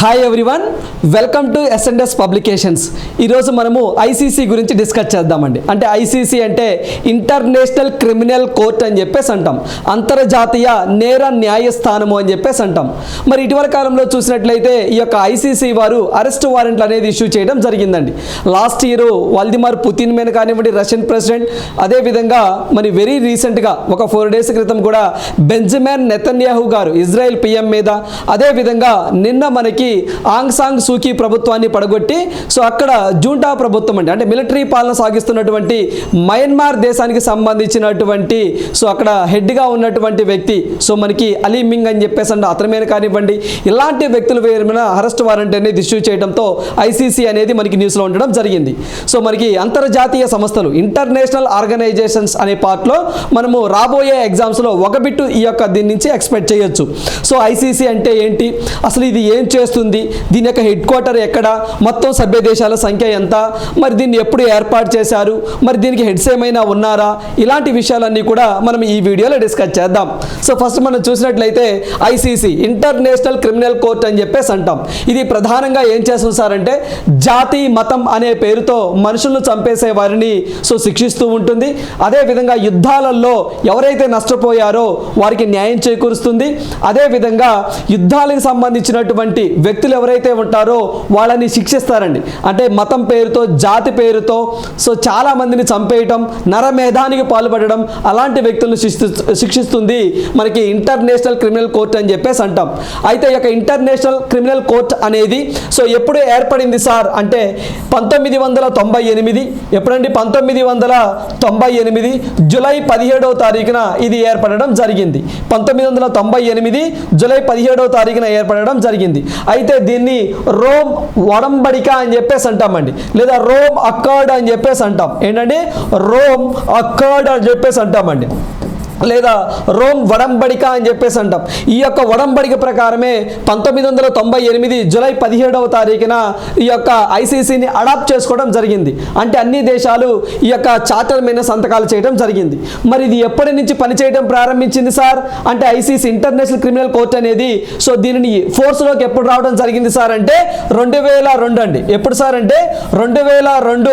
Hi everyone welcome to SNS publications ఈరోజు మనము ICC గురించి డిస్కస్ చేద్దామండి. అంటే ఐసీసీ అంటే ఇంటర్నేషనల్ క్రిమినల్ కోర్ట్ అని చెప్పేసి అంటాం. అంతర్జాతీయ నేర న్యాయస్థానము అని చెప్పేసి అంటాం. మరి ఇటీవల కాలంలో చూసినట్లయితే ఈ యొక్క ఐసీసీ వారు అరెస్ట్ వారెంట్లు అనేది ఇష్యూ చేయడం జరిగిందండి. లాస్ట్ ఇయర్ వల్దిమార్ పుతిన్ మీద కానివ్వండి రష్యన్ ప్రెసిడెంట్ అదేవిధంగా మరి వెరీ రీసెంట్గా ఒక ఫోర్ డేస్ క్రితం కూడా బెంజమిన్ నెతన్యాహు గారు ఇజ్రాయెల్ పిఎం మీద. అదేవిధంగా నిన్న మనకి ఆంగ్ సాంగ్ సూకీ ప్రభుత్వాన్ని పడగొట్టి సో అక్కడ జూంటా ప్రభుత్వం అండి. అంటే మిలిటరీ పాలన సాగిస్తున్నటువంటి మయన్మార్ దేశానికి సంబంధించినటువంటి సో అక్కడ హెడ్గా ఉన్నటువంటి వ్యక్తి సో మనకి అలీ మింగ్ అని చెప్పేసి అంటే అతని కానివ్వండి ఇలాంటి వ్యక్తుల పేరు అరెస్ట్ వారెంట్ అనేది ఇష్యూ చేయడంతో ఐసీసీ అనేది మనకి న్యూస్లో ఉండడం జరిగింది. సో మనకి అంతర్జాతీయ సంస్థలు ఇంటర్నేషనల్ ఆర్గనైజేషన్స్ అనే పార్ట్లో మనము రాబోయే ఎగ్జామ్స్లో ఒక బిట్టు ఈ యొక్క దీని నుంచి ఎక్స్పెక్ట్ చేయొచ్చు. సో ఐసీసీ అంటే ఏంటి? అసలు ఇది ఏం చేస్తుంది? దీని యొక్క హెడ్ క్వార్టర్ ఎక్కడ? మొత్తం సభ్య దేశాల సంఖ్య ఎంత? మరి దీన్ని ఎప్పుడు ఏర్పాటు చేశారు? మరి దీనికి హెడ్స్ ఏమైనా ఉన్నారా? ఇలాంటి విషయాలన్నీ కూడా మనం ఈ వీడియోలో డిస్కస్ చేద్దాం. సో ఫస్ట్ మనం చూసినట్లయితే ఐసీసీ ఇంటర్నేషనల్ క్రిమినల్ కోర్ట్ అని చెప్పేసి అంటాం. ఇది ప్రధానంగా ఏం చేస్తుంది సార్ అంటే జాతి మతం అనే పేరుతో మనుషులను చంపేసే వారిని సో శిక్షిస్తూ ఉంటుంది. అదేవిధంగా యుద్ధాలలో ఎవరైతే నష్టపోయారో వారికి న్యాయం చేకూరుస్తుంది. అదేవిధంగా యుద్ధాలకు సంబంధించినటువంటి వ్యక్తులు ఎవరైతే ఉంటారో వాళ్ళని శిక్షిస్తారండి. అంటే మతం పేరుతో జాతి పేరుతో సో చాలా మందిని చంపేయటం నరమేధానికి పాల్పడడం అలాంటి వ్యక్తులను శిక్షి- శిక్షిస్తుంది మనకి ఇంటర్నేషనల్ క్రిమినల్ కోర్ట్ అని చెప్పేసి అంటాం. అయితే ఈ యొక్క ఇంటర్నేషనల్ క్రిమినల్ కోర్ట్ అనేది సో ఎప్పుడు ఏర్పడింది సార్? అంటే పంతొమ్మిది వందల తొంభై ఎనిమిది ఎప్పుడండి? పంతొమ్మిది వందల తొంభై ఎనిమిది జూలై పదిహేడవ తారీఖున ఇది ఏర్పడడం జరిగింది. పంతొమ్మిది వందల తొంభై ఎనిమిది జూలై పదిహేడవ తారీఖున ఏర్పడడం జరిగింది. అయితే దీన్ని రోమ్ వడంబడిక అని చెప్పేసి అంటామండి. లేదా రోమ్ అక్కర్డ్ అని చెప్పేసి అంటాం. ఏంటంటే రోమ్ అక్కర్డ్ అని చెప్పేసి అంటామండి. లేదా రోమ్ వడంబడిక అని చెప్పేసి అంటాం. ఈ యొక్క వడంబడిక ప్రకారమే పంతొమ్మిది వందల తొంభై ఎనిమిది జూలై పదిహేడవ తారీఖున ఈ యొక్క ఐసీసీని అడాప్ట్ చేసుకోవడం జరిగింది. అంటే అన్ని దేశాలు ఈ యొక్క చార్టర్ మీద సంతకాలు చేయడం జరిగింది. మరి ఇది ఎప్పటి నుంచి పనిచేయడం ప్రారంభించింది సార్? అంటే ఐసీసీ ఇంటర్నేషనల్ క్రిమినల్ కోర్ట్ అనేది సో దీనిని ఫోర్స్లోకి ఎప్పుడు రావడం జరిగింది సార్ అంటే రెండు వేల రెండు అండి. ఎప్పుడు సార్ అంటే రెండు వేల రెండు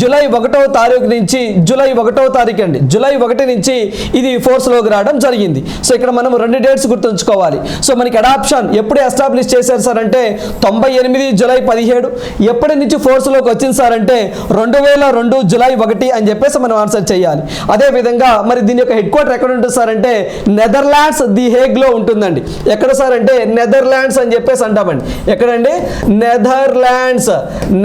జూలై ఒకటవ తారీఖు నుంచి జూలై ఒకటవ తారీఖు అండి. జూలై ఒకటి నుంచి ఇది ఫోర్స్లోకి రావడం జరిగింది. సో ఇక్కడ మనం రెండు డేట్స్ గుర్తుంచుకోవాలి. సో మనకి అడాప్షన్ ఎప్పుడు ఎస్టాబ్లిష్ చేశారు సార్ అంటే తొంభై ఎనిమిది జూలై పదిహేడు. ఎప్పటి నుంచి ఫోర్స్లోకి వచ్చింది సార్ అంటే రెండు వేల రెండు జూలై ఒకటి అని చెప్పేసి మనం ఆన్సర్ చేయాలి. అదేవిధంగా మరి దీని యొక్క హెడ్ క్వార్టర్ ఎక్కడ ఉంటుంది సార్ అంటే నెదర్లాండ్స్ ది హేగ్లో ఉంటుందండి. ఎక్కడ సార్ అంటే నెదర్లాండ్స్ అని చెప్పేసి అంటామండి. ఎక్కడండి? నెదర్లాండ్స్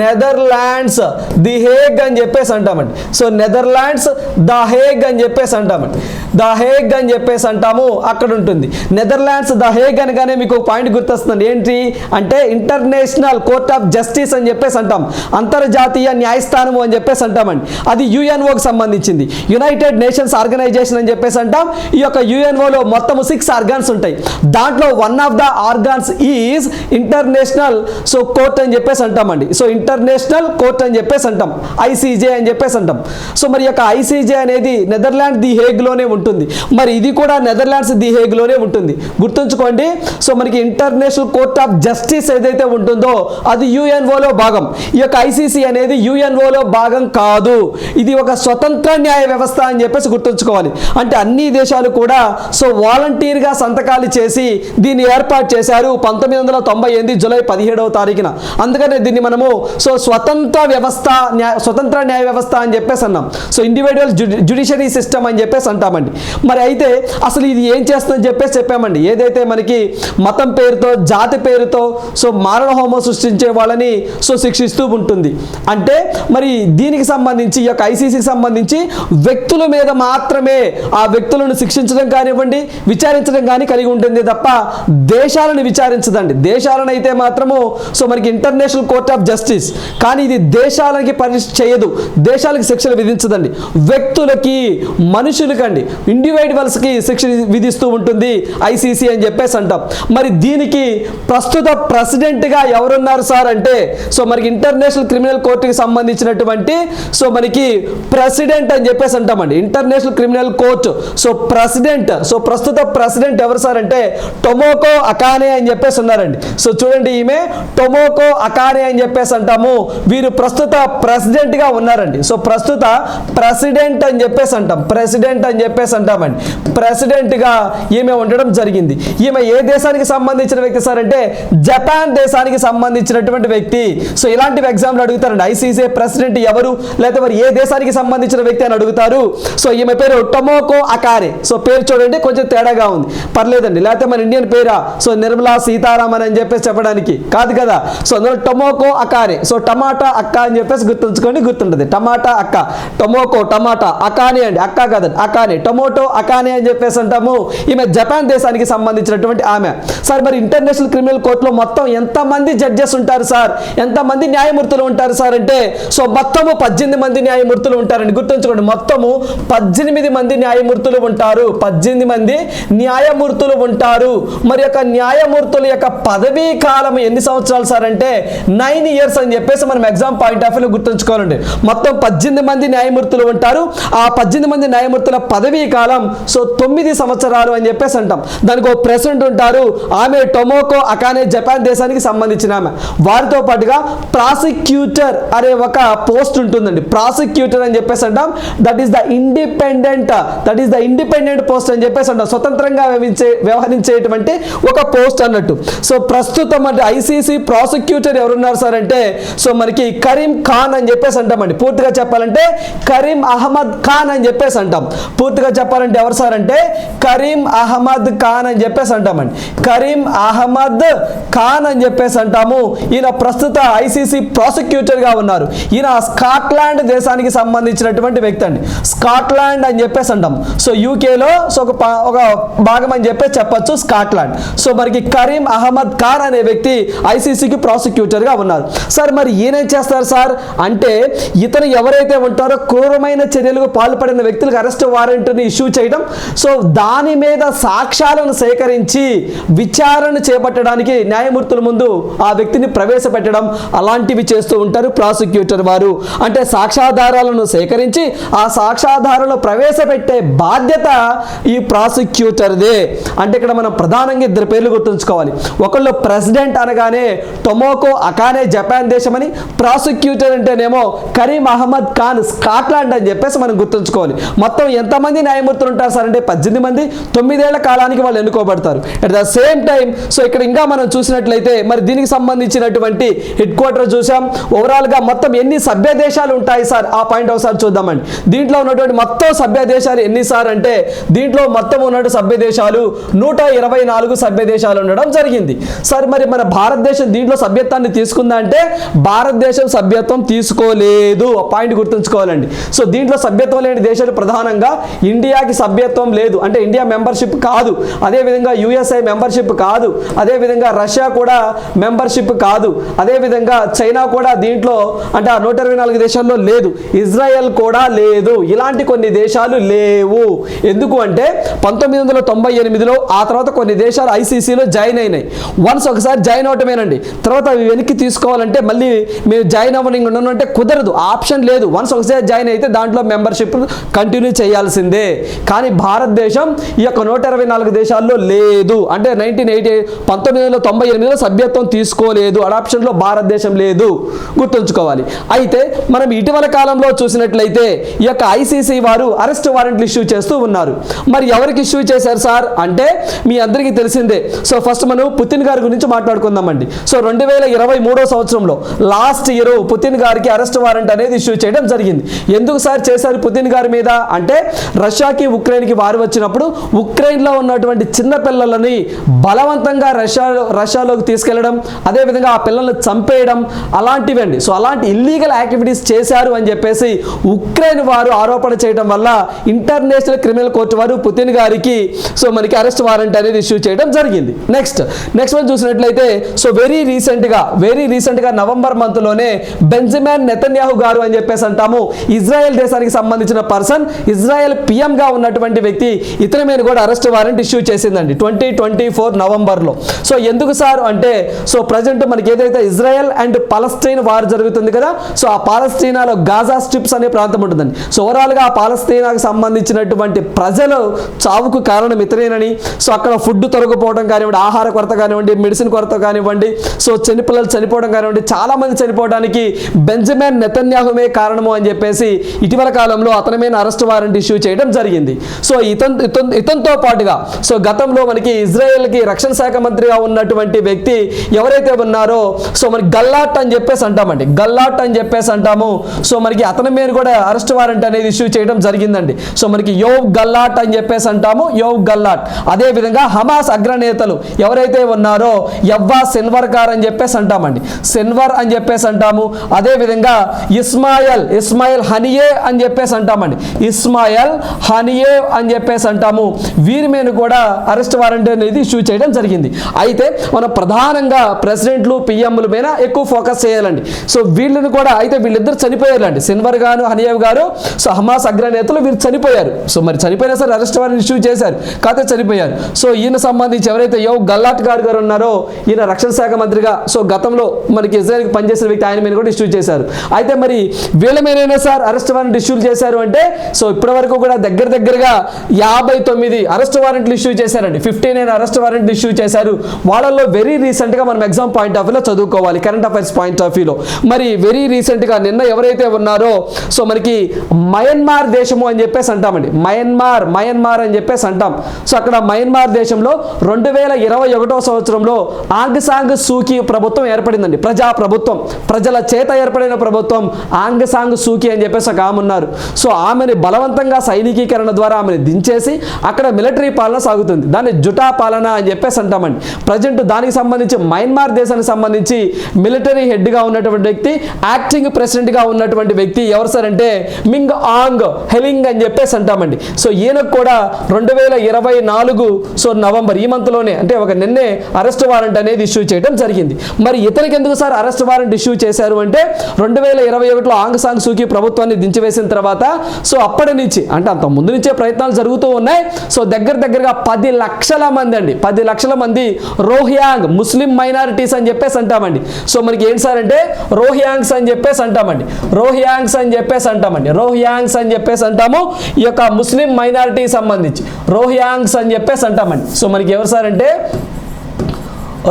నెదర్లాండ్స్ ది హేగ్ అని చెప్పేసి అంటామండి. సో నెదర్లాండ్స్ ద హేగ్ అని చెప్పేసి అంటామండి. ద హేగ్ అని చెప్పేసి అంటాము అక్కడ ఉంటుంది. నెదర్లాండ్స్ ద హేగ్ అనగానే మీకు ఒక పాయింట్ గుర్తొస్తుంది. ఏంటి అంటే ఇంటర్నేషనల్ కోర్ట్ ఆఫ్ జస్టిస్ అని చెప్పేసి అంటాం. అంతర్జాతీయ న్యాయస్థానము అని చెప్పేసి అంటామండి. అది యుఎన్ఓకి సంబంధించింది. యునైటెడ్ నేషన్స్ ఆర్గనైజేషన్ అని చెప్పేసి అంటాం. ఈ యొక్క యుఎన్ఓలో మొత్తం సిక్స్ ఆర్గాన్స్ ఉంటాయి. దాంట్లో one of the organs is international so court అని చెప్పేసి అంటామండి. సో ఇంటర్నేషనల్ కోర్ట్ అని చెప్పేసి అంటాం. ఐసీజే అని చెప్పేసి అంటాం. సో మరి యొక్క ఐసీజే అనేది నెదర్లాండ్ ది హేగ్లోనే ఉంటుంది. మరి ఇది కూడా నెదర్లాండ్స్ ది హేగ్లోనే ఉంటుంది. గుర్తుంచుకోండి సో మనకి ఇంటర్నేషనల్ కోర్ట్ ఆఫ్ జస్టిస్ ఏదైతే ఉంటుందో అది యుఎన్ఓలో భాగం. ఈ యొక్క ఐసీసీ అనేది యుఎన్ఓలో భాగం కాదు. ఇది ఒక స్వతంత్ర న్యాయ వ్యవస్థ అని చెప్పేసి గుర్తుంచుకోవాలి. అంటే అన్ని దేశాలు కూడా సో వాలంటీర్గా సంతకాలు చేసి దీన్ని ఏర్పాటు చేశారు పంతొమ్మిది వందల తొంభై ఎనిమిది జూలై పదిహేడవ తారీఖున. అందుకనే దీన్ని మనము సో స్వతంత్ర వ్యవస్థ న్యాయ స్వతంత్ర న్యాయ వ్యవస్థ అని చెప్పేసి అన్నాం. సో ఇండివిజువల్ జుడిషియరీ సిస్టమ్ అని చెప్పేసి అంటామండి. మరి అయితే అసలు ఇది ఏం చేస్తుందని చెప్పేసి చెప్పామండి. ఏదైతే మనకి మతం పేరుతో జాతి పేరుతో సో మారణ హోమం సృష్టించే వాళ్ళని సో శిక్షిస్తూ ఉంటుంది. అంటే మరి దీనికి సంబంధించి ఈ యొక్క ఐసీసీకి సంబంధించి వ్యక్తుల మీద మాత్రమే ఆ వ్యక్తులను శిక్షించడం కానివ్వండి విచారించడం కానీ కలిగి ఉంటుంది తప్ప దేశాలను విచారించదండి. దేశాలను అయితే మాత్రము సో మనకి ఇంటర్నేషనల్ కోర్ట్ ఆఫ్ జస్టిస్. కానీ ఇది దేశాలకి పని చేయదు. దేశాలకు శిక్షలు విధించదండి. వ్యక్తులకి మనుషులకండి. ఇండివిజువల్స్కి శిక్ష విధిస్తూ ఉంటుంది ఐసీసీ అని చెప్పేసి అంటాం. మరి దీనికి ప్రస్తుత ప్రెసిడెంట్గా ఎవరున్నారు సార్ అంటే సో మనకి ఇంటర్నేషనల్ క్రిమినల్ కోర్టుకి సంబంధించినటువంటి సో మనకి ప్రెసిడెంట్ అని చెప్పేసి అంటామండి. International criminal court so president so ప్రస్తుత ప్రెసిడెంట్ ఎవరు సార్ అంటే టొమోకో అకానే అని చెప్పేసి ఉన్నారండి. సో చూడండి ఈమె టొమోకో అకానే అని చెప్పేసి అంటాము. వీరు ప్రస్తుత ప్రెసిడెంట్గా ఉన్నారండి. సో ప్రస్తుత ప్రెసిడెంట్ అని చెప్పేసి అంటాం. ప్రెసిడెంట్ అని చెప్పేసి అంటామండి. ప్రెసిడెంట్గా ఈమె ఉండడం జరిగింది. ఈమె ఏ దేశానికి సంబంధించిన వ్యక్తి సార్ అంటే జపాన్ దేశానికి సంబంధించినటువంటి వ్యక్తి. సో ఇలాంటివి ఎగ్జామ్లు అడుగుతారండి. ఐసీసీ ప్రెసిడెంట్ ఎవరు లేకపోతే మరి ఏ దేశానికి సంబంధించిన వ్యక్తి అని అడుగుతారు. సో ఈమె పేరు టొమోకో అకారే. సో పేరు చూడండి కొంచెం తేడాగా ఉంది. పర్లేదండి. లేకపోతే మన ఇండియన్ పేరా? సో నిర్మలా సీతారామన్ అని చెప్పేసి చెప్పడానికి. కాదు కదా? సో అందులో టొమోకో అకారే. సో టమాటా అక్క అని చెప్పేసి గుర్తుంచుకోండి గుర్తుంటుంది. టమాటా అక్క. టొమోకో టమాటా. అకానే అండి. అక్క కాదండి. అకానే. టొమాటో అకానే అని చెప్పేసి అంటాము. ఈమె జపాన్ దేశానికి సంబంధించినటువంటి ఆమె. సార్ మరి ఇంటర్నేషనల్ క్రిమినల్ కోర్టులో మొత్తం ఎంతమంది జడ్జెస్ ఉంటారు సార్? ఎంతమంది న్యాయమూర్తులు ఉంటారు సార్ అంటే సో మొత్తము పద్దెనిమిది మంది న్యాయమూర్తులు ఉంటారండి. గుర్తుంచుకోండి మొత్తము పద్దెనిమిది మంది న్యాయమూర్తులు ఉంటారు. పద్దెనిమిది మంది న్యాయమూర్తులు ఉంటారు. మరి యొక్క న్యాయమూర్తుల యొక్క పదవీ కాలం ఎన్ని సంవత్సరాలు సార్ అంటే నైన్ ఇయర్స్ అని చెప్పేసి మనం ఎగ్జామ్ పాయింట్ ఆఫ్ వ్యూలో గుర్తుంచుకోవాలండి. మొత్తం పద్దెనిమిది మంది న్యాయమూర్తులు ఉంటారు. ఆ పద్దెనిమిది మంది న్యాయమూర్తుల పదవీ కాలం సో తొమ్మిది సంవత్సరాలు అని చెప్పేసి అంటాం. దానికి ఒక ప్రెసిడెంట్ ఉంటారు. ఆమె టొమోకో అకానే జపాన్ దేశానికి సంబంధించిన ఆమె. వారితో పాటుగా ప్రాసిక్యూటర్ అనే ఒక పోస్ట్ ఉంటుందండి. ప్రాసిక్యూటర్ అని చెప్పేసి అంటాం. That is the independent that is the independent post అని చెప్పేసి అంటాం. స్వతంత్రంగా వ్యవహరించే వ్యవహరించేటువంటి ఒక పోస్ట్ అన్నట్టు. సో ప్రస్తుతం అంటే ఐసీసీ ప్రాసిక్యూటర్ ఎవరున్నారు సార్ అంటే సో మనకి కరీం ఖాన్ అని చెప్పేసి అంటామండి. పూర్తిగా చెప్పాలంటే కరీం అహ్మద్ ఖాన్ అని చెప్పేసి అంటాం. పూర్తిగా చెప్ప చెప్పాలంటే ఎవరు సార్ అంటే కరీం అహ్మద్ ఖాన్ అని చెప్పేసి అంటామండి. కరీం అహ్మద్ ఖాన్ అని చెప్పేసి అంటాము. ఈయన ప్రస్తుత ఐసీసీ ప్రాసిక్యూటర్గా ఉన్నారు. ఈయన స్కాట్లాండ్ దేశానికి సంబంధించినటువంటి వ్యక్తి అండి. స్కాట్లాండ్ అని చెప్పేసి అంటాం. సో యూకేలో సో ఒక పా- ఒక భాగం అని చెప్పేసి చెప్పచ్చు స్కాట్లాండ్. సో మనకి కరీం అహ్మద్ ఖాన్ అనే వ్యక్తి ఐసీసీకి ప్రాసిక్యూటర్గా ఉన్నారు. సార్ మరి ఈయనేం చేస్తారు సార్? అంటే ఇతను ఎవరైతే ఉంటారో క్రూరమైన చర్యలకు పాల్పడిన వ్యక్తులకు అరెస్ట్ వారెంట్ని ఇష్యూ చేయడం సో దాని మీద సాక్ష్యాలను సేకరించి విచారణ చేపట్టడానికి న్యాయమూర్తుల ముందు ఆ వ్యక్తిని ప్రవేశపెట్టడం అలాంటివి చేస్తూ ఉంటారు ప్రాసిక్యూటర్ వారు. అంటే సాక్ష్యాధారాలను సేకరించి ఆ సాక్ష్యాధారాలను ప్రవేశపెట్టే బాధ్యత ఈ ప్రాసిక్యూటర్దే. అంటే ఇక్కడ మనం ప్రధానంగా ఇద్దరు పేర్లు గుర్తుంచుకోవాలి. ఒకళ్ళు ప్రెసిడెంట్ అనగానే టొమోకో అకానే జపాన్ దేశమని ప్రాసిక్యూటర్ అంటేనేమో కరీం అహ్మద్ ఖాన్ స్కాట్లాండ్ అని చెప్పేసి మనం గుర్తుంచుకోవాలి. మొత్తం ఎంతమంది న్యాయమూర్తులు ఉంటారు సార్ అంటే పద్దెనిమిది మంది తొమ్మిదేళ్ళ కాలానికి వాళ్ళు ఎన్నుకోబడతారు. At the same time so ఇక్కడ ఇంకా మనం చూసినట్లయితే మరి దీనికి సంబంధించినటువంటి హెడ్ క్వార్టర్ చూసాం. ఓవరాల్గా మొత్తం ఎన్ని సభ్య దేశాలు ఉంటాయి సార్? ఆ పాయింట్ ఒకసారి చూద్దామండి. దీంట్లో ఉన్నటువంటి మొత్తం సభ్య దేశాలు ఎన్ని సార్ అంటే దీంట్లో మొత్తం ఉన్నటువంటి సభ్య దేశాలు నూట ఇరవై నాలుగు సభ్య దేశాలు ఉండడం జరిగింది. సార్ మరి మన భారతదేశం దీంట్లో సభ్యత్వాన్ని తీసుకుందా అంటే భారతదేశం సభ్యత్వం తీసుకోలేదు. ఆ పాయింట్ గుర్తుంచుకోవాలండి. సో దీంట్లో సభ్యత్వం లేని దేశాలు ప్రధానంగా ఇండియా ఇండియాకి సభ్యత్వం లేదు. అంటే ఇండియా మెంబర్షిప్ కాదు. అదేవిధంగా యుఎస్ఐ మెంబర్షిప్ కాదు. అదేవిధంగా రష్యా కూడా మెంబర్షిప్ కాదు. అదేవిధంగా చైనా కూడా దీంట్లో అంటే ఆ నూట ఇరవై నాలుగు దేశాల్లో లేదు. ఇజ్రాయెల్ కూడా లేదు. ఇలాంటి కొన్ని దేశాలు లేవు. ఎందుకు అంటే పంతొమ్మిది వందల తొంభై ఎనిమిదిలో ఆ తర్వాత కొన్ని దేశాలు ఐసీసీలో జాయిన్ అయినాయి. వన్స్ ఒకసారి జాయిన్ అవటమేనండి. తర్వాత అవి వెనక్కి తీసుకోవాలంటే మళ్ళీ మేము జాయిన్ అవ్వని ఉండను అంటే కుదరదు. ఆప్షన్ లేదు. వన్స్ ఒకసారి జాయిన్ అయితే దాంట్లో మెంబర్షిప్ కంటిన్యూ చేయాల్సిందే. కానీ భారతదేశం ఈ యొక్క నూట ఇరవై నాలుగు దేశాల్లో లేదు. అంటే నైన్టీన్ ఎయిటీ పంతొమ్మిది వందల తొంభై ఎనిమిదిలో సభ్యత్వం తీసుకోలేదు. అడాప్షన్లో భారతదేశం లేదు. గుర్తుంచుకోవాలి. అయితే మనం ఇటీవల కాలంలో చూసినట్లయితే ఈ యొక్క ఐసీసీ వారు అరెస్ట్ వారెంట్లు ఇష్యూ చేస్తూ ఉన్నారు. మరి ఎవరికి ఇష్యూ చేశారు సార్? అంటే మీ అందరికీ తెలిసిందే. సో ఫస్ట్ మనం పుతిన్ గారి గురించి మాట్లాడుకుందామండి. సో రెండు వేల ఇరవై మూడో సంవత్సరంలో లాస్ట్ ఇయర్ పుతిన్ గారికి అరెస్ట్ వారెంట్ అనేది ఇష్యూ చేయడం జరిగింది. ఎందుకు సార్ చేశారు పుతిన్ గారి మీద? అంటే రష్యా రష్యాకి ఉక్రెయిన్కి వారు వచ్చినప్పుడు ఉక్రెయిన్లో ఉన్నటువంటి చిన్న పిల్లలని బలవంతంగా రష్యా రష్యాలోకి తీసుకెళ్ళడం అదేవిధంగా ఆ పిల్లల్ని చంపేయడం అలాంటివండి. సో అలాంటి ఇల్లీగల్ యాక్టివిటీస్ చేశారు అని చెప్పేసి ఉక్రెయిన్ వారు ఆరోపణ చేయడం వల్ల ఇంటర్నేషనల్ క్రిమినల్ కోర్టు వారు పుతిన్ గారికి సో మనకి అరెస్ట్ వారెంట్ అనేది ఇష్యూ చేయడం జరిగింది. నెక్స్ట్ నెక్స్ట్ వన్ చూసినట్లయితే సో వెరీ రీసెంట్గా వెరీ రీసెంట్గా నవంబర్ మంత్లోనే బెంజమిన్ నెతన్యాహు గారు అని చెప్పేసి అంటాము. ఇజ్రాయెల్ దేశానికి సంబంధించిన పర్సన్ ఇజ్రాయెల్ పిఎం ప్రధానంగా ఉన్నటువంటి వ్యక్తి ఇతని మీద కూడా అరెస్ట్ వారెంట్ ఇష్యూ చేసిందండి. ట్వంటీ ట్వంటీ ఫోర్ నవంబర్లో. సో ఎందుకు సార్ అంటే సో ప్రజెంట్ మనకి ఏదైతే ఇజ్రాయెల్ అండ్ పాలస్తీన్ వార్ జరుగుతుంది కదా సో ఆ పాలస్తీనాలో గాజా స్ట్రిప్స్ అనే ప్రాంతం ఉంటుందండి. సో ఓవరాల్గా ఆ పాలస్తీనాకు సంబంధించినటువంటి ప్రజలు చావుకు కారణం ఇతరేనని సో అక్కడ ఫుడ్ తొలగిపోవడం కానివ్వండి ఆహార కొరత కానివ్వండి మెడిసిన్ కొరత కానివ్వండి సో చిన్నపిల్లలు చనిపోవడం కానివ్వండి చాలా మంది చనిపోవడానికి బెంజమిన్ నెతన్యాహుమే కారణము అని చెప్పేసి ఇటీవల కాలంలో అతని మీద అరెస్ట్ వారెంట్ ఇష్యూ చేయడం జరిగింది. సో ఇతన్ ఇతన్ ఇతనితో పాటుగా సో గతంలో మనకి ఇజ్రాయెల్కి రక్షణ శాఖ మంత్రిగా ఉన్నటువంటి వ్యక్తి ఎవరైతే ఉన్నారో సో మనకి గల్లాట్ అని చెప్పేసి అంటామండి. గల్లాట్ అని చెప్పేసి అంటాము. సో మనకి అతని మీద కూడా అరెస్ట్ వారెంట్ అనేది ఇష్యూ చేయడం జరిగిందండి. సో మనకి యోవ్ గల్లాట్ అని చెప్పేసి అంటాము. యోవ్ గల్లాట్. అదే విధంగా హమాస్ అగ్రనేతలు ఎవరైతే ఉన్నారో యవ్వా సెన్వర్కార్ అని చెప్పేసి అంటామండి. సెన్వర్ అని చెప్పేసి అంటాము. అదే విధంగా ఇస్మాయల్ ఇస్మాయిల్ హనియే అని చెప్పేసి అంటామండి. ఇస్మాయిల్ హనియే అని చెప్పేసి అంటాము. వీరి మీద కూడా అరెస్ట్ వారెంట్ అనేది ఇష్యూ చేయడం జరిగింది. అయితే మనం ప్రధానంగా ప్రెసిడెంట్లు పిఎంల మీద ఎక్కువ ఫోకస్ చేయాలండి. సో వీళ్ళని కూడా అయితే వీళ్ళిద్దరు చనిపోయారండి సిన్వర్ గారు హనియేవ్ గారు సో హమాస్ అగ్రనేతలు వీరు చనిపోయారు. సో మరి చనిపోయినా సరే అరెస్ట్ వారెంట్ ఇష్యూ చేశారు. కాకపోతే చనిపోయారు. సో ఈయన సంబంధించి ఎవరైతే యో గల్లాట్ గారు గారు ఉన్నారో ఈయన రక్షణ శాఖ మంత్రిగా సో గతంలో మనకి ఇజ్రాయెల్కి పనిచేసిన వ్యక్తి ఆయన మీద కూడా ఇష్యూ చేశారు. అయితే మరి వీళ్ళ మీదైనా సార్ అరెస్ట్ వారెంట్ ఇష్యూ చేశారు అంటే సో ఇప్పటి వరకు కూడా దగ్గర దగ్గరగా యాభై తొమ్మిది అరెస్ట్ వారెంట్లు ఇష్యూ చేశారండి. Fifty nine arrest warrant issue చేశారు. వాళ్ళల్లో వెరీ రీసెంట్గా మనం ఎగ్జామ్ పాయింట్ ఆఫ్ వ్యూలో చదువుకోవాలి కరెంట్ అఫైర్స్ పాయింట్ ఆఫ్ వ్యూలో మరి వెరీ రీసెంట్గా నిన్న ఎవరైతే ఉన్నారో సో మనకి మయన్మార్ దేశము అని చెప్పేసి అంటామండి. మయన్మార్ మయన్మార్ అని చెప్పేసి అంటాం. సో అక్కడ మయన్మార్ దేశంలో రెండు వేల ఇరవై ఒకటో సంవత్సరంలో ఆంగ్ సాంగ్ సూకి ప్రభుత్వం ఏర్పడిందండి. ప్రజా ప్రభుత్వం ప్రజల చేత ఏర్పడిన ప్రభుత్వం ఆంగ్ సాంగ్ సూకి అని చెప్పేసి ఒక ఆమె ఉన్నారు. సో ఆమెని బలవంతంగా సైనికీకరణ ద్వారా ఆమెను దించేసి అక్కడ మిలిటరీ పాలన సాగుతుంది. దాన్ని జుటా పాలన అని చెప్పేసి అంటామండి. ప్రజెంట్ దానికి సంబంధించి మయన్మార్ దేశానికి సంబంధించి మిలిటరీ హెడ్గా ఉన్నటువంటి వ్యక్తి యాక్టింగ్ ప్రెసిడెంట్గా ఉన్నటువంటి వ్యక్తి ఎవరు సార్ అంటే మింగ్ ఆంగ్ హెలింగ్ అని చెప్పేసి అంటామండి. సో ఈయనకు కూడా రెండు వేల ఇరవై నాలుగు సో నవంబర్ ఈ మంత్లోనే అంటే ఒక నిన్నే అరెస్ట్ వారెంట్ అనేది ఇష్యూ చేయడం జరిగింది. మరి ఇతనికి ఎందుకు సార్ అరెస్ట్ వారెంట్ ఇష్యూ చేశారు అంటే రెండు వేల ఇరవై ఒకటిలో ఆంగ్ సాంగ్ సూకి ప్రభుత్వాన్ని దించివేసిన తర్వాత సో అప్పటి నుంచి అంటే అంత ముందు నుంచే ప్రయత్నాలు జరుగుతూ ఉన్నాయి. సో దగ్గర దగ్గరగా పది లక్షల మంది అండి. పది లక్షల మంది రోహియాంగ్ ముస్లిం మైనారిటీస్ అని చెప్పేసి అంటామండి. సో మనకి ఏంటి సార్ అంటే రోహియాంగ్స్ అని చెప్పేసి అంటామండి. రోహియాంగ్స్ అని చెప్పేసి అంటామండి. రోహియాంగ్స్ అని చెప్పేసి అంటాము. ఈ యొక్క ముస్లిం మైనారిటీ సంబంధించి రోహియాంగ్స్ అని చెప్పేసి అంటామండి. సో మనకి ఎవరు సార్ అంటే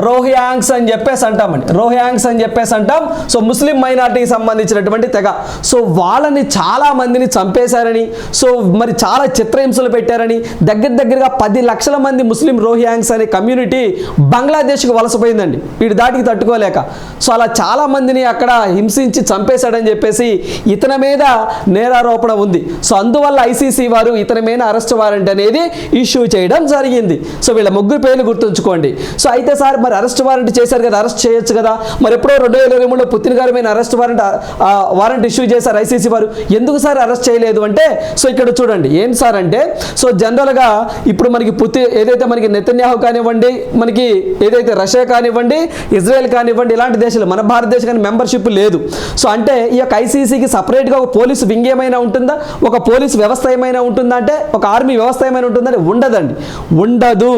రోహియాంగ్స్ అని చెప్పేసి అంటామండి. రోహియాంగ్స్ అని చెప్పేసి అంటాం. సో ముస్లిం మైనార్టీకి సంబంధించినటువంటి తెగ. సో వాళ్ళని చాలా మందిని చంపేశారని సో మరి చాలా చిత్రహింసలు పెట్టారని దగ్గర దగ్గరగా పది లక్షల మంది ముస్లిం రోహియాంగ్స్ అనే కమ్యూనిటీ బంగ్లాదేశ్కి వలసపోయిందండి. వీడి దాటికి తట్టుకోలేక. సో అలా చాలా మందిని అక్కడ హింసించి చంపేశాడని చెప్పేసి ఇతని మీద నేరారోపణ ఉంది. సో అందువల్ల ఐసీసీ వారు ఇతని మీద అరెస్ట్ వారెంట్ అనేది ఇష్యూ చేయడం జరిగింది. సో వీళ్ళ ముగ్గురు పేర్లు గుర్తుంచుకోండి. సో అయితే సార్ మరి అరెస్ట్ వారెంట్ చేశారు కదా అరెస్ట్ చేయొచ్చు కదా. మరి ఎప్పుడో రెండు వేల ఇరవై మూడులో పుత్తిన గారి మీద అరెస్ట్ వారెంట్ వారెంట్ ఇష్యూ చేశారు ఐసీసీ వారు. ఎందుకు సార్ అరెస్ట్ చేయలేదు అంటే సో ఇక్కడ చూడండి ఏం సార్ అంటే సో జనరల్గా ఇప్పుడు మనకి పుత్తి ఏదైతే మనకి నెతన్యాహు కానివ్వండి మనకి ఏదైతే రష్యా కానివ్వండి ఇజ్రాయెల్ కానివ్వండి ఇలాంటి దేశాలు మన భారతదేశానికి మెంబర్షిప్ లేదు. సో అంటే ఈ యొక్క ఐసీసీకి సపరేట్గా ఒక పోలీసు వింగ్ ఏమైనా ఉంటుందా? ఒక పోలీసు వ్యవస్థ ఏమైనా ఉంటుందా అంటే ఒక ఆర్మీ వ్యవస్థ ఏమైనా ఉంటుందని ఉండదండి. ఉండదు.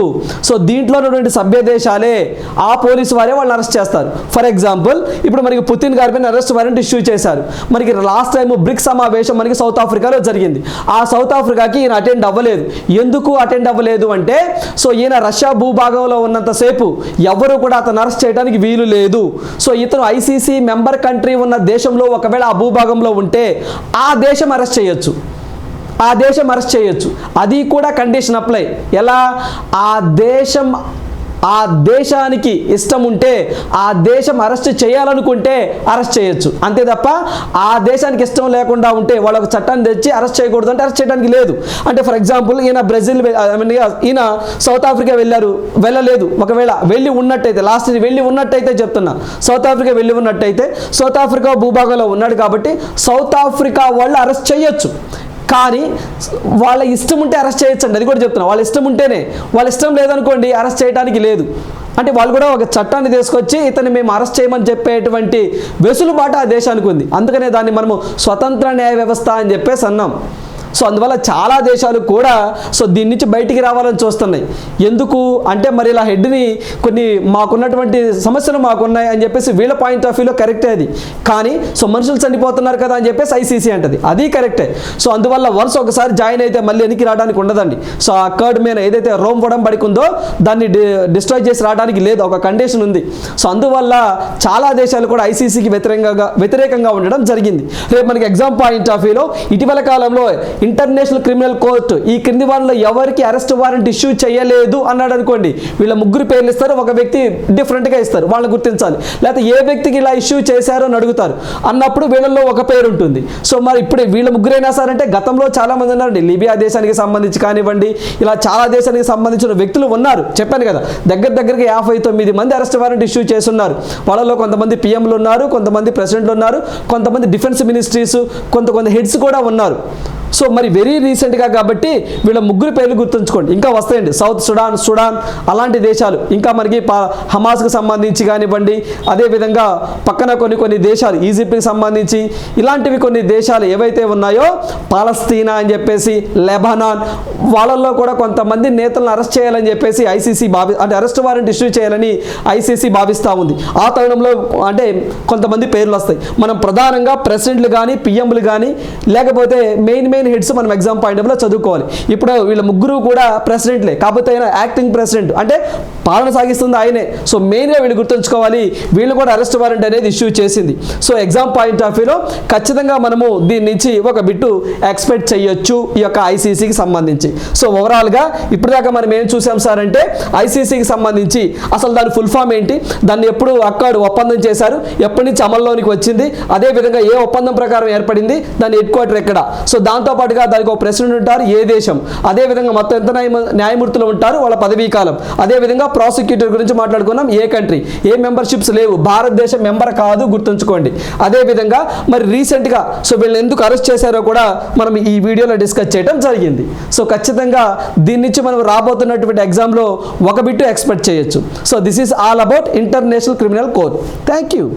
సో దీంట్లో ఉన్నటువంటి సభ్య దేశాలే ఆ పోలీసు వారే వాళ్ళని అరెస్ట్ చేస్తారు. ఫర్ ఎగ్జాంపుల్ ఇప్పుడు మనకి పుతిన్ గారి పైన అరెస్ట్ వారెంట్ ఇష్యూ చేశారు. మనకి లాస్ట్ టైం బ్రిక్స్ సమావేశం మనకి సౌత్ ఆఫ్రికాలో జరిగింది. ఆ సౌత్ ఆఫ్రికాకి ఈయన అటెండ్ అవ్వలేదు. ఎందుకు అటెండ్ అవ్వలేదు అంటే సో ఈయన రష్యా భూభాగంలో ఉన్నంతసేపు ఎవరు కూడా అతను అరెస్ట్ చేయడానికి వీలు లేదు. సో ఇతను ఐసీసీ మెంబర్ కంట్రీ ఉన్న దేశంలో ఒకవేళ ఆ భూభాగంలో ఉంటే ఆ దేశం అరెస్ట్ చేయొచ్చు. ఆ దేశం అరెస్ట్ చేయొచ్చు. అది కూడా కండిషన్ అప్లై ఎలా? ఆ దేశం ఆ దేశానికి ఇష్టం ఉంటే ఆ దేశం అరెస్ట్ చేయాలనుకుంటే అరెస్ట్ చేయొచ్చు. అంతే తప్ప ఆ దేశానికి ఇష్టం లేకుండా ఉంటే వాళ్ళకు చట్టాన్ని తెచ్చి అరెస్ట్ చేయకూడదు అంటే అరెస్ట్ చేయడానికి లేదు. అంటే ఫర్ ఎగ్జాంపుల్ ఈయన బ్రెజిల్ ఈయన సౌత్ ఆఫ్రికా వెళ్ళారు వెళ్ళలేదు. ఒకవేళ వెళ్ళి ఉన్నట్టయితే లాస్ట్ వెళ్ళి ఉన్నట్టయితే చెప్తున్నా. సౌత్ ఆఫ్రికా వెళ్ళి ఉన్నట్టయితే సౌత్ ఆఫ్రికా భూభాగంలో ఉన్నాడు కాబట్టి సౌత్ ఆఫ్రికా వాళ్ళు అరెస్ట్ చేయొచ్చు. కానీ వాళ్ళ ఇష్టం ఉంటే అరెస్ట్ చేయొచ్చండి అది కూడా చెప్తున్నా. వాళ్ళ ఇష్టం ఉంటేనే వాళ్ళ ఇష్టం లేదనుకోండి అరెస్ట్ చేయడానికి లేదు. అంటే వాళ్ళు కూడా ఒక చట్టాన్ని తీసుకొచ్చి ఇతన్ని మేము అరెస్ట్ చేయమని చెప్పేటువంటి వెసులుబాటు ఆ దేశానికి ఉంది. అందుకనే దాన్ని మనము స్వతంత్ర న్యాయ వ్యవస్థ అని చెప్పేసి అన్నాం. సో అందువల్ల చాలా దేశాలు కూడా సో దీని నుంచి బయటికి రావాలని చూస్తున్నాయి. ఎందుకు? అంటే మరి ఇలా హెడ్ని కొన్ని మాకున్నటువంటి సమస్యలు మాకున్నాయి అని చెప్పేసి వీళ్ళ పాయింట్ ఆఫ్ వ్యూలో కరెక్టే అది. కానీ సో మనుషులు చనిపోతున్నారు కదా అని చెప్పేసి ఐసీసీ అంటది. అది కరెక్టే సో అందువల్ల వన్స్ ఒకసారి జాయిన్ అయితే మళ్ళీ వెనక్కి రావడానికి ఉండదండి. సో ఆ కర్డ్ మీద ఏదైతే రోమ్ వడంబడికి పడుకుందో దాన్ని డిస్ట్రాయ్ చేసి రావడానికి లేదు. ఒక కండిషన్ ఉంది. సో అందువల్ల చాలా దేశాలు కూడా ఐసీసీకి వ్యతిరేకంగా వ్యతిరేకంగా ఉండడం జరిగింది. రేపు మనకి ఎగ్జామ్ పాయింట్ ఆఫ్ వ్యూలో ఇటీవల కాలంలో ఇంటర్నేషనల్ క్రిమినల్ కోర్టు ఈ క్రింది వాళ్ళలో ఎవరికి అరెస్ట్ వారెంట్ ఇష్యూ చేయలేదు అన్నాడు అనుకోండి వీళ్ళ ముగ్గురు పేర్లు ఇస్తారు ఒక వ్యక్తి డిఫరెంట్గా ఇస్తారు వాళ్ళని గుర్తించాలి. లేకపోతే ఏ వ్యక్తికి ఇలా ఇష్యూ చేశారో అని అడుగుతారు. అన్నప్పుడు వీళ్ళల్లో ఒక పేరు ఉంటుంది. సో మరి ఇప్పుడు వీళ్ళ ముగ్గురైనా సరే అంటే గతంలో చాలామంది ఉన్నారండి. లిబియా దేశానికి సంబంధించి కానివ్వండి ఇలా చాలా దేశానికి సంబంధించిన వ్యక్తులు ఉన్నారు. చెప్పాను కదా దగ్గర దగ్గరగా యాభై తొమ్మిది మంది అరెస్ట్ వారెంట్ ఇష్యూ చేస్తున్నారు. వాళ్ళలో కొంతమంది పిఎంలు ఉన్నారు కొంతమంది ప్రెసిడెంట్లు ఉన్నారు కొంతమంది డిఫెన్స్ మినిస్ట్రీస్ కొంత కొంత హెడ్స్ కూడా ఉన్నారు. సో మరి వెరీ రీసెంట్గా కాబట్టి వీళ్ళ ముగ్గురు పేర్లు గుర్తుంచుకోండి. ఇంకా వస్తాయండి. సౌత్ సుడాన్ సుడాన్ అలాంటి దేశాలు. ఇంకా మనకి పా సంబంధించి కానివ్వండి అదేవిధంగా పక్కన కొన్ని కొన్ని దేశాలు ఈజిప్ట్కి సంబంధించి ఇలాంటివి కొన్ని దేశాలు ఏవైతే ఉన్నాయో పాలస్తీనా అని చెప్పేసి లెబనాన్ వాళ్ళల్లో కూడా కొంతమంది నేతలను అరెస్ట్ చేయాలని చెప్పేసి ఐసీసీ భావి అంటే అరెస్ట్ వారెంట్ ఇష్యూ చేయాలని ఐసీసీ భావిస్తూ ఉంది. ఆ తరుణంలో అంటే కొంతమంది పేర్లు వస్తాయి. మనం ప్రధానంగా ప్రెసిడెంట్లు కానీ పిఎంలు కానీ లేకపోతే మెయిన్ మెయిన్ హెడ్స్ మనం ఎగ్జామ్ పాయింట్ ఆఫ్లో చదువుకోవాలి. ఇప్పుడు వీళ్ళ ముగ్గురు కూడా ప్రెసిడెంట్లే కాకపోతే ఆయన యాక్టింగ్ ప్రెసిడెంట్ అంటే పాలన సాగిస్తుంది ఆయనే. సో మెయిన్గా వీళ్ళు గుర్తుంచుకోవాలి. వీళ్ళు కూడా అరెస్ట్ వారెంట్ అనేది ఇష్యూ చేసింది. సో ఎగ్జామ్ పాయింట్ ఆఫ్ వ్యూలో ఖచ్చితంగా మనము దీని నుంచి ఒక బిట్టు ఎక్స్పెక్ట్ చేయొచ్చు ఈ యొక్క ఐసీసీకి సంబంధించి. సో ఓవరాల్గా ఇప్పటిదాకా మనం ఏం చూసాం సార్ అంటే ఐసీసీకి సంబంధించి అసలు దాని ఫుల్ ఫామ్ ఏంటి? దాన్ని ఎప్పుడు అక్కడ ఒప్పందం చేశారు? ఎప్పటి నుంచి అమల్లోనికి వచ్చింది? అదే విధంగా ఏ ఒప్పందం ప్రకారం ఏర్పడింది? దాని హెడ్ క్వార్టర్ ఎక్కడ? సో దాంతో పాటుగా దానికి ఒక ప్రెసిడెంట్ ఉంటారు ఏ దేశం? అదే విధంగా మొత్తం ఎంత న్యాయ- న్యాయమూర్తులు ఉంటారు? వాళ్ళ పదవీ కాలం. అదే విధంగా ప్రాసిక్యూటర్ గురించి మాట్లాడుకున్నాం ఏ కంట్రీ ఏ మెంబర్షిప్స్ లేవు. భారతదేశం మెంబర్ కాదు గుర్తుంచుకోండి. అదే విధంగా మరి రీసెంట్గా సో వీళ్ళని ఎందుకు అరెస్ట్ చేశారో కూడా మనం ఈ వీడియోలో డిస్కస్ చేయడం జరిగింది. సో ఖచ్చితంగా దీని నుంచి మనం రాబోతున్నటువంటి ఎగ్జామ్లో ఒక బిట్టు ఎక్స్పెక్ట్ చేయొచ్చు. So this is all about international criminal court thank you